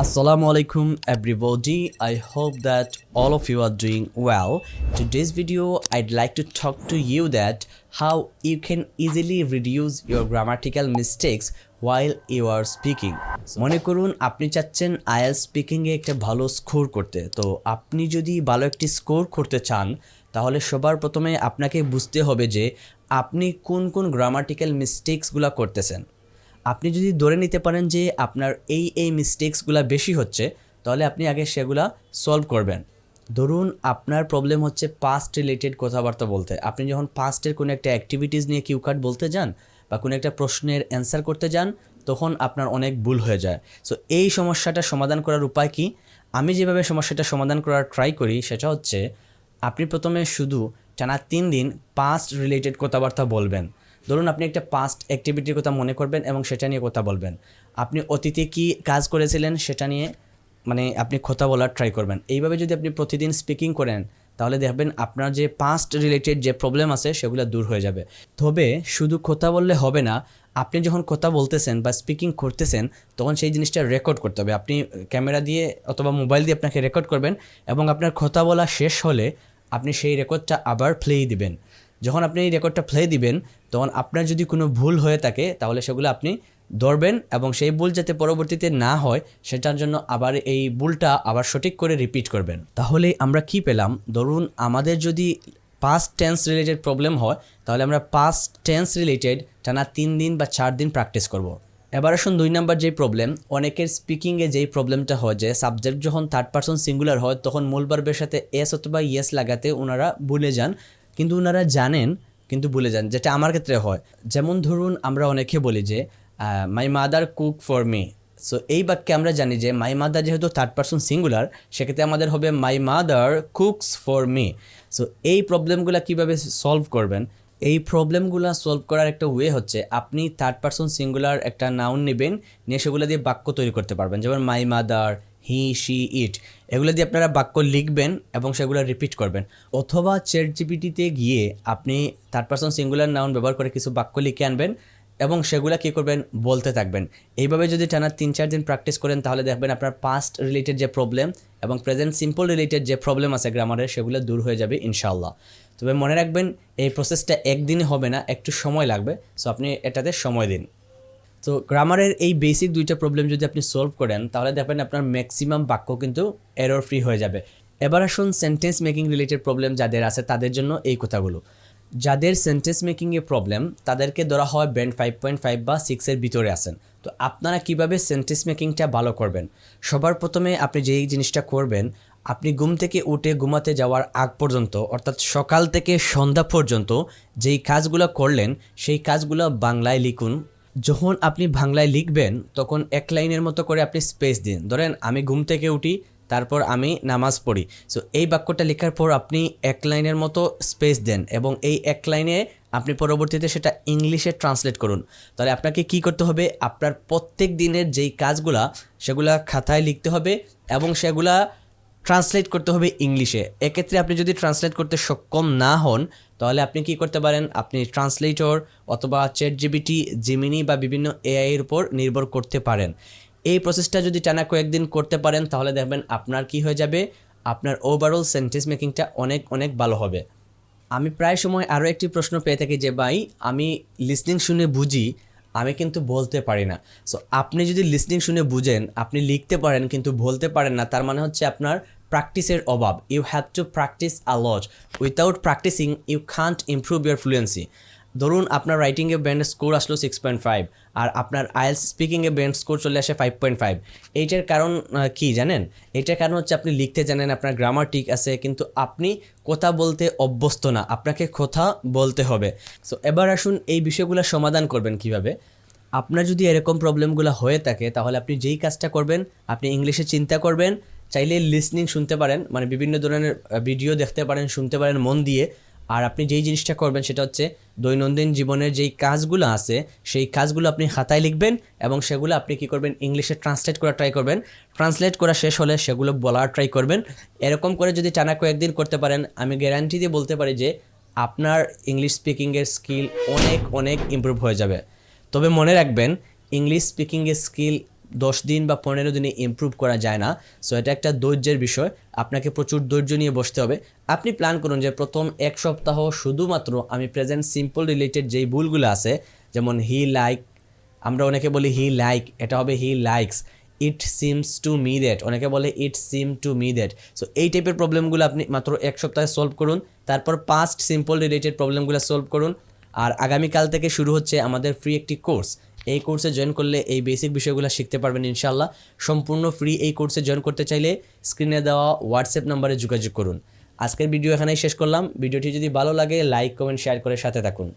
Assalamu alaikum everybody. I hope that all of you are doing well. Today's video I'd like to talk to you that how you can easily reduce your grammatical mistakes while you are speaking. মনে করুন আপনি চাচ্ছেন IL speaking এ একটা ভালো score করতে তো আপনি যদি ভালো একটি স্কোর করতে চান তাহলে সবার প্রথমে আপনাকে বুঝতে হবে যে আপনি কোন কোন গ্রামাটিক্যাল মিস্টেক্সগুলো করতেছেন আপনি যদি ধরে নিতে পারেন যে আপনার এই এই মিস্টেক্সগুলো বেশি হচ্ছে, তাহলে আপনি আগে সেগুলা সলভ করবেন। ধরুন আপনার প্রবলেম হচ্ছে পাস্ট রিলেটেড কথাবার্তা বলতে। আপনি যখন পাস্টের কোনো একটা অ্যাক্টিভিটিস নিয়ে কিউ কার্ড বলতে যান বা কোনো একটা প্রশ্নের অ্যান্সার করতে যান, তখন আপনার অনেক ভুল হয়ে যায়। সো এই সমস্যাটা সমাধান করার উপায় কি? আমি যেভাবে সমস্যাটা সমাধান করার ট্রাই করি, সেটা হচ্ছে আপনি প্রথমে শুধু টানা তিন দিন পাস্ট রিলেটেড কথাবার্তা বলবেন। ধরুন আপনি একটা পাস্ট অ্যাক্টিভিটির কথা মনে করবেন এবং সেটা নিয়ে কথা বলবেন। আপনি অতীতে কি কাজ করেছিলেন সেটা নিয়ে মানে আপনি কথা বলার ট্রাই করবেন। এইভাবে যদি আপনি প্রতিদিন স্পিকিং করেন, তাহলে দেখবেন আপনার যে পাস্ট রিলেটেড যে প্রবলেম আছে, সেগুলো দূর হয়ে যাবে। তবে শুধু কথা বললে হবে না, আপনি যখন কথা বলতেছেন বা স্পিকিং করতেছেন, তখন সেই জিনিসটা রেকর্ড করতে হবে। আপনি ক্যামেরা দিয়ে অথবা মোবাইল দিয়ে আপনাকে রেকর্ড করবেন এবং আপনার কথা বলা শেষ হলে আপনি সেই রেকর্ডটা আবার প্লেই দিবেন। যখন আপনি এই রেকর্ডটা প্লে দিবেন, তখন আপনার যদি কোনো ভুল হয়ে থাকে, তাহলে সেগুলো আপনি ধরবেন এবং সেই ভুল যাতে পরবর্তীতে না হয়, সেটার জন্য আবার এই ভুলটা আবার সঠিক করে রিপিট করবেন। তাহলে আমরা কি পেলাম? ধরুন আমাদের যদি পাস্ট টেন্স রিলেটেড প্রবলেম হয়, তাহলে আমরা পাস্ট টেন্স রিলেটেড টানা তিন দিন বা চার দিন প্র্যাকটিস করব। এবার আসুন দুই নাম্বার যেই প্রবলেম অনেকের স্পিকিংয়ে যেই প্রবলেমটা হয়, যে সাবজেক্ট যখন থার্ড পার্সন সিঙ্গুলার হয়, তখন মূল বার্বের সাথে এস অথবা ইয়েস লাগাতে ওনারা ভুলে যান। কিন্তু ওনারা জানেন, কিন্তু বলে যান যেটা আমার ক্ষেত্রে হয়। যেমন ধরুন আমরা অনেকে বলি যে my mother cook for me so এই বাক্যে আমরা জানি যে মাই মাদার যেহেতু থার্ড পার্সন সিঙ্গুলার সেক্ষেত্রে আমাদের হবে my mother cooks for me so এই প্রবলেমগুলো কীভাবে সলভ করবেন? এই প্রবলেমগুলো সলভ করার একটা ওয়ে হচ্ছে, আপনি থার্ড পার্সন সিঙ্গুলার একটা নাউন নেবেন, নিয়ে সেগুলো দিয়ে বাক্য তৈরি করতে পারবেন। যেমন মাই মাদার হি, শি, ইট, এগুলো দিয়ে আপনারা বাক্য লিখবেন এবং সেগুলো রিপিট করবেন। অথবা চেট জিপিটিতে গিয়ে আপনি থার্ড পার্সন সিঙ্গুলার নাউন ব্যবহার করে কিছু বাক্য লিখে আনবেন এবং সেগুলো কী করবেন? বলতে থাকবেন। এইভাবে যদি টানা তিন, চার দিন প্র্যাকটিস করেন, তাহলে দেখবেন আপনার পাস্ট রিলেটেড যে প্রবলেম এবং প্রেজেন্ট সিম্পল রিলেটেড যে প্রবলেম আছে গ্রামারের সেগুলো দূর হয়ে যাবে ইনশাল্লাহ তবে মনে রাখবেন, এই প্রসেসটা একদিনে হবে না, একটু সময় লাগবে। সো আপনি এটাতে সময় দিন। তো গ্রামারের এই বেসিক দুইটা প্রবলেম যদি আপনি সলভ করেন, তাহলে দেখবেন আপনার ম্যাক্সিমাম বাক্য কিন্তু এরর ফ্রি হয়ে যাবে। এবার আসুন সেন্টেন্স মেকিং রিলেটেড প্রবলেম যাদের আছে তাদের জন্য এই কথাগুলো। যাদের সেন্টেন্স মেকিংয়ে প্রবলেম তাদেরকে ধরা হয় ব্যান্ড ফাইভ পয়েন্ট ফাইভ বা সিক্সের ভিতরে আসেন তো আপনারা কীভাবে সেন্টেন্স মেকিংটা ভালো করবেন? সবার প্রথমে আপনি যেই জিনিসটা করবেন, আপনি ঘুম থেকে উঠে ঘুমাতে যাওয়ার আগ পর্যন্ত, অর্থাৎ সকাল থেকে সন্ধ্যা পর্যন্ত যেই কাজগুলো করলেন, সেই কাজগুলো বাংলায় লিখুন যখন আপনি বাংলায় লিখবেন, তখন এক লাইনের মতো করে আপনি স্পেস দিন। ধরেন, আমি ঘুম থেকে উঠি, তারপর আমি নামাজ পড়ি। সো এই বাক্যটা লেখার পর আপনি এক লাইনের মতো স্পেস দেন এবং এই এক লাইনে আপনি পরবর্তীতে সেটা ইংলিশে ট্রান্সলেট করুন। তাহলে আপনাকে কি করতে হবে? আপনার প্রত্যেক দিনের যেই কাজগুলা, সেগুলা খাতায় লিখতে হবে এবং সেগুলা ট্রান্সলেট করতে হবে ইংলিশে। এক্ষেত্রে আপনি যদি ট্রান্সলেট করতে সক্ষম না হন, তাহলে আপনি কি করতে পারেন? আপনি ট্রান্সলেটর অথবা চ্যাট জিবিটি জিমিনি বা বিভিন্ন এআইয়ের উপর নির্ভর করতে পারেন। এই প্রসেসটা যদি টানা কয়েকদিন করতে পারেন, তাহলে দেখবেন আপনার কি হয়ে যাবে? আপনার ওভারঅল সেন্টেন্স মেকিংটা অনেক অনেক ভালো হবে। আমি প্রায় সময় আরও একটি প্রশ্ন পেয়ে থাকি যে, ভাই, আমি লিসনিং শুনে বুঝি আমি কিন্তু বলতে পারি না। সো আপনি যদি লিসনিং শুনে বুঝেন, আপনি লিখতে পারেন কিন্তু বলতে পারেন না, তার মানে হচ্ছে আপনার প্র্যাকটিসের অভাব। You have to practice a lot without practising you can't improve your fluency ধরুন আপনার রাইটিংয়ে ব্যান্ড স্কোর আসলো সিক্স পয়েন্ট ফাইভ আর আপনার আইএলস স্পিকিংয়ে ব্যান্ড স্কোর চলে আসে ফাইভ পয়েন্ট ফাইভ এইটার কারণ কি জানেন? এইটার কারণ হচ্ছে আপনি লিখতে জানেন, আপনার গ্রামার ঠিক আছে, কিন্তু আপনি কথা বলতে অভ্যস্ত না, আপনাকে কথা বলতে হবে। সো এবার আসুন এই বিষয়গুলো সমাধান করবেন কীভাবে? আপনার যদি এরকম প্রবলেমগুলো হয়ে থাকে, তাহলে আপনি যেই কাজটা করবেন, আপনি ইংলিশে চিন্তা করবেন, চাইলে লিসনিং শুনতে পারেন মানে বিভিন্ন ধরনের ভিডিও দেখতে পারেন, শুনতে পারেন, মন দিয়ে। আর আপনি যেই জিনিসটা করবেন সেটা হচ্ছে দৈনন্দিন জীবনের যেই কাজগুলো আছে, সেই কাজগুলো আপনি খাতায় লিখবেন এবং সেগুলো আপনি কি করবেন, ইংলিশে ট্রান্সলেট করা ট্রাই করবেন। ট্রান্সলেট করা শেষ হলে সেগুলো বলার ট্রাই করবেন। এরকম করে যদি টানা কয়েকদিন করতে পারেন, আমি গ্যারান্টি দিয়ে বলতে পারি যে আপনার ইংলিশ স্পিকিংয়ের স্কিল অনেক অনেক ইমপ্রুভ হয়ে যাবে। তবে মনে রাখবেন ইংলিশ স্পিকিংয়ের স্কিল দশ দিন বা পনেরো দিনে ইমপ্রুভ করা যায় না। সো এটা একটা ধৈর্যের বিষয়। আপনাকে প্রচুর ধৈর্য নিয়ে বসতে হবে। আপনি প্ল্যান করুন যে প্রথম এক সপ্তাহ শুধুমাত্র আমি প্রেজেন্ট সিম্পল রিলেটেড যেই ভুলগুলো আছে, যেমন হি লাইক আমরা অনেকে বলি হি লাইক এটা হবে he likes it seems to me that অনেকে বলে it seem to me that so এই টাইপের প্রবলেমগুলো আপনি মাত্র এক সপ্তাহে সলভ করুন, তারপর পাস্ট সিম্পল রিলেটেড প্রবলেমগুলো সলভ করুন। আর আগামীকাল থেকে শুরু হচ্ছে আমাদের ফ্রি একটি কোর্স এই কোর্সে জয়েন করলে এই বেসিক বিষয়গুলো শিখতে পারবেন ইনশাল্লাহ সম্পূর্ণ ফ্রি এই কোর্সে জয়েন করতে চাইলে স্ক্রিনে দেওয়া হোয়াটসঅ্যাপ নাম্বারে যোগাযোগ করুন। আজকের ভিডিও এখানেই শেষ করলাম। ভিডিওটি যদি ভালো লাগে লাইক কমেন্ট শেয়ার করে সাথে থাকুন।